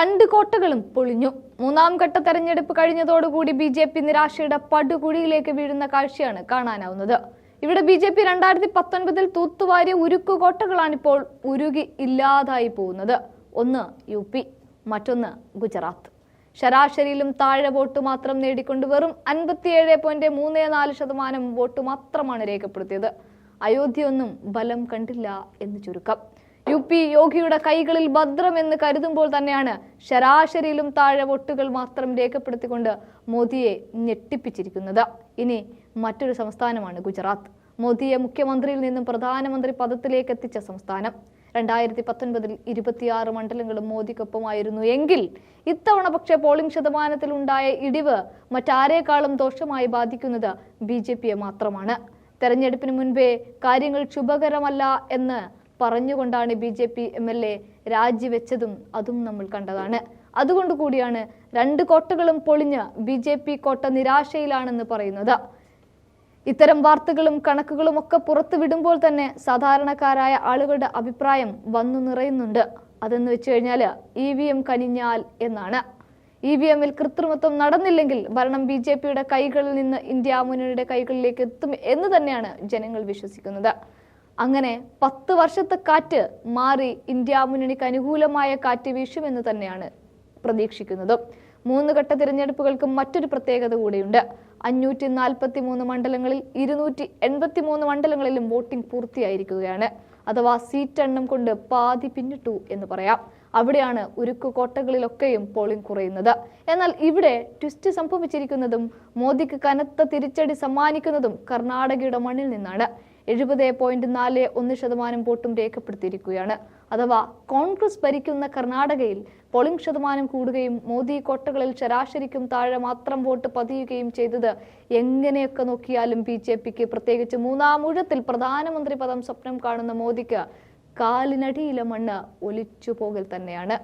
രണ്ട് കോട്ടകളും പൊളിഞ്ഞു. മൂന്നാം ഘട്ട തെരഞ്ഞെടുപ്പ് കഴിഞ്ഞതോടുകൂടി ബി ജെ പി നിരാശയുടെ പടുകുഴിയിലേക്ക് വീഴുന്ന കാഴ്ചയാണ് കാണാനാവുന്നത്. ഇവിടെ ബി ജെ പി രണ്ടായിരത്തി പത്തൊൻപതിൽ തൂത്തുവാരിയ ഉരുക്കു കോട്ടകളാണിപ്പോൾ ഉരുകി ഇല്ലാതായി പോകുന്നത്. ഒന്ന് യു പി മറ്റൊന്ന് ഗുജറാത്ത്. ശരാശരിയിലും താഴെ വോട്ട് മാത്രം നേടിക്കൊണ്ട് വെറും അൻപത്തിയേഴ് പോയിന്റ് മൂന്ന് നാല് ശതമാനം വോട്ട് മാത്രമാണ് രേഖപ്പെടുത്തിയത്. അയോധ്യയൊന്നും ബലം കണ്ടില്ല എന്ന് ചുരുക്കം. യു പി യോഗിയുടെ കൈകളിൽ ഭദ്രമെന്ന് കരുതുമ്പോൾ തന്നെയാണ് ശരാശരിയിലും താഴെ വോട്ടുകൾ മാത്രം രേഖപ്പെടുത്തിക്കൊണ്ട് മോദിയെ ഞെട്ടിപ്പിച്ചിരിക്കുന്നത്. ഇനി മറ്റൊരു സംസ്ഥാനമാണ് ഗുജറാത്ത്. മോദിയെ മുഖ്യമന്ത്രിയിൽ നിന്നും പ്രധാനമന്ത്രി പദത്തിലേക്ക് എത്തിച്ച സംസ്ഥാനം. രണ്ടായിരത്തി പത്തൊൻപതിൽ ഇരുപത്തിയാറ് മണ്ഡലങ്ങളും മോദിക്കൊപ്പമായിരുന്നു. എങ്കിൽ ഇത്തവണ പക്ഷേ പോളിംഗ് ശതമാനത്തിൽ ഉണ്ടായ ഇടിവ് മറ്റാരേക്കാളും ദോഷമായി ബാധിക്കുന്നത് ബി മാത്രമാണ്. തെരഞ്ഞെടുപ്പിന് മുൻപേ കാര്യങ്ങൾ ശുഭകരമല്ല എന്ന് പറഞ്ഞുകൊണ്ടാണ് B J P M L A രാജിവെച്ചതും അതും നമ്മൾ കണ്ടതാണ്. അതുകൊണ്ട് കൂടിയാണ് രണ്ട് കോട്ടകളും പൊളിഞ്ഞ് ബി ജെ പി കോട്ട നിരാശയിലാണെന്ന് പറയുന്നത്. ഇത്തരം വാർത്തകളും കണക്കുകളും ഒക്കെ പുറത്തു വിടുമ്പോൾ തന്നെ സാധാരണക്കാരായ ആളുകളുടെ അഭിപ്രായം വന്നു നിറയുന്നുണ്ട്. അതെന്ന് വെച്ച് കഴിഞ്ഞാൽ ഇ വി എം കനിഞ്ഞാൽ എന്നാണ്. ഇ വി എമ്മിൽ കൃത്രിമത്വം നടന്നില്ലെങ്കിൽ ഭരണം ബി ജെ പിയുടെ കൈകളിൽ നിന്ന് ഇന്ത്യ മുന്നണിയുടെ കൈകളിലേക്ക് എത്തും എന്ന് തന്നെയാണ് ജനങ്ങൾ വിശ്വസിക്കുന്നത്. അങ്ങനെ പത്ത് വർഷത്തെ കാറ്റ് മാറി ഇന്ത്യ മുന്നണിക്ക് അനുകൂലമായ കാറ്റ് വീശുമെന്ന് തന്നെയാണ് പ്രതീക്ഷിക്കുന്നത്. മൂന്ന് ഘട്ട തിരഞ്ഞെടുപ്പുകൾക്ക് മറ്റൊരു പ്രത്യേകത കൂടിയുണ്ട്. അഞ്ഞൂറ്റി നാൽപ്പത്തി മൂന്ന് മണ്ഡലങ്ങളിൽ ഇരുന്നൂറ്റി എൺപത്തി മൂന്ന് മണ്ഡലങ്ങളിലും വോട്ടിംഗ് പൂർത്തിയായിരിക്കുകയാണ്. അഥവാ സീറ്റ് എണ്ണം കൊണ്ട് പാതി പിന്നിട്ടു എന്ന് പറയാം. അവിടെയാണ് ഉരുക്കു കോട്ടകളിലൊക്കെയും പോളിംഗ് കുറയുന്നത്. എന്നാൽ ഇവിടെ ട്വിസ്റ്റ് സംഭവിച്ചിരിക്കുന്നതും മോദിക്ക് കനത്ത തിരിച്ചടി സമ്മാനിക്കുന്നതും കർണാടകയുടെ മണ്ണിൽ നിന്നാണ്. എഴുപത് പോയിന്റ് നാല് ഒന്ന് ശതമാനം വോട്ടും രേഖപ്പെടുത്തിയിരിക്കുകയാണ്. അഥവാ കോൺഗ്രസ് ഭരിക്കുന്ന കർണാടകയിൽ പോളിംഗ് ശതമാനം കൂടുകയും മോദി കോട്ടകളിൽ ശരാശരിക്കും താഴെ മാത്രം വോട്ട് പതിയുകയും ചെയ്തത് എങ്ങനെയൊക്കെ നോക്കിയാലും ബി ജെ പിക്ക് പ്രത്യേകിച്ച് മൂന്നാം ഊഴത്തിൽ പ്രധാനമന്ത്രി പദം സ്വപ്നം കാണുന്ന മോദിക്ക് കാലിനടിയിലെ മണ്ണ് ഒലിച്ചു പോകൽ തന്നെയാണ്.